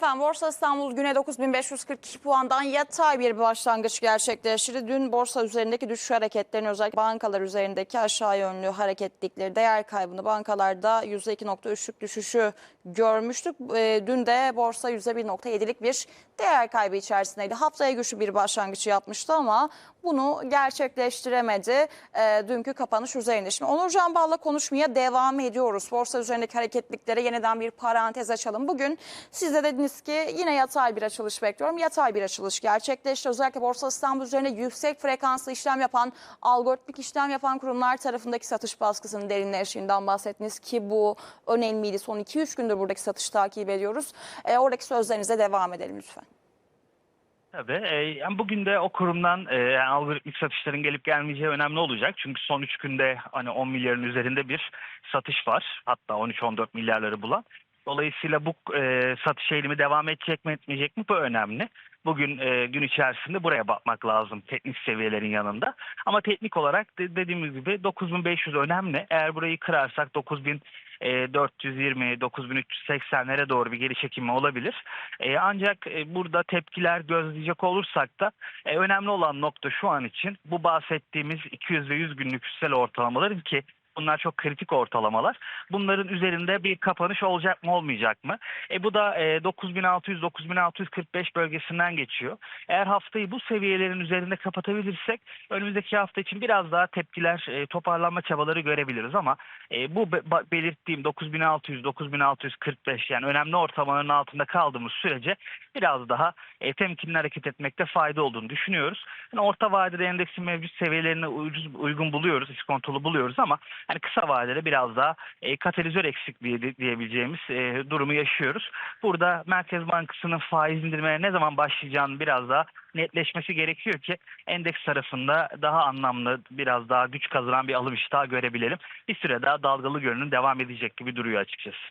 efendim. Borsa İstanbul güne 9542 puandan yatay bir başlangıç gerçekleştirdi. Dün borsa üzerindeki düşüş hareketlerini özellikle bankalar üzerindeki aşağı yönlü hareketlikleri, değer kaybını bankalarda %2.3'lük düşüşü görmüştük. Ee, dün de borsa %1.7'lik bir değer kaybı içerisindeydi. Haftaya güçlü bir başlangıç yapmıştı ama bunu gerçekleştiremedi e, dünkü kapanış üzerinde. Şimdi Onurcan Bal'la konuşmaya devam ediyoruz. Borsa üzerindeki hareketliklere yeniden bir parantez açalım. Bugün siz de dediniz ki yine yatay bir açılış bekliyorum. Yatay bir açılış gerçekleşti. Özellikle Borsa İstanbul üzerinde yüksek frekanslı işlem yapan, algoritmik işlem yapan kurumlar tarafındaki satış baskısının derinleştiğinden bahsettiniz ki bu önemliydi. Son 2-3 gündür buradaki satış takip ediyoruz. E, oradaki sözlerinize devam edelim lütfen. Tabii. E, yani bugün de o kurumdan e, yani algoritmik satışların gelip gelmeyeceği önemli olacak. Çünkü son 3 günde hani 10 milyarın üzerinde bir satış var. Hatta 13-14 milyarları bulan. Dolayısıyla bu e, satış eğilimi devam edecek mi etmeyecek mi bu önemli. Bugün e, gün içerisinde buraya bakmak lazım teknik seviyelerin yanında. Ama teknik olarak de, dediğimiz gibi 9500 önemli. Eğer burayı kırarsak 9000 e, 420, 9380'lere doğru bir geri çekilme olabilir. E, ancak e, burada tepkiler gözleyecek olursak da e, önemli olan nokta şu an için bu bahsettiğimiz 200 ve 100 günlük üstel ortalamaların ki Bunlar çok kritik ortalamalar. Bunların üzerinde bir kapanış olacak mı olmayacak mı? E bu da e, 9600-9645 bölgesinden geçiyor. Eğer haftayı bu seviyelerin üzerinde kapatabilirsek önümüzdeki hafta için biraz daha tepkiler, e, toparlanma çabaları görebiliriz ama e, bu be- belirttiğim 9600-9645 yani önemli ortalamaların altında kaldığımız sürece biraz daha e, temkinli hareket etmekte fayda olduğunu düşünüyoruz. Yani orta vadede endeksin mevcut seviyelerine uygun buluyoruz, iskontolu buluyoruz ama hani kısa vadede biraz daha e, katalizör eksikliği di- diyebileceğimiz e, durumu yaşıyoruz. Burada Merkez Bankası'nın faiz indirmeye ne zaman başlayacağını biraz daha netleşmesi gerekiyor ki endeks tarafında daha anlamlı, biraz daha güç kazanan bir alım iştahı görebilelim. Bir süre daha dalgalı görünüm devam edecek gibi duruyor açıkçası.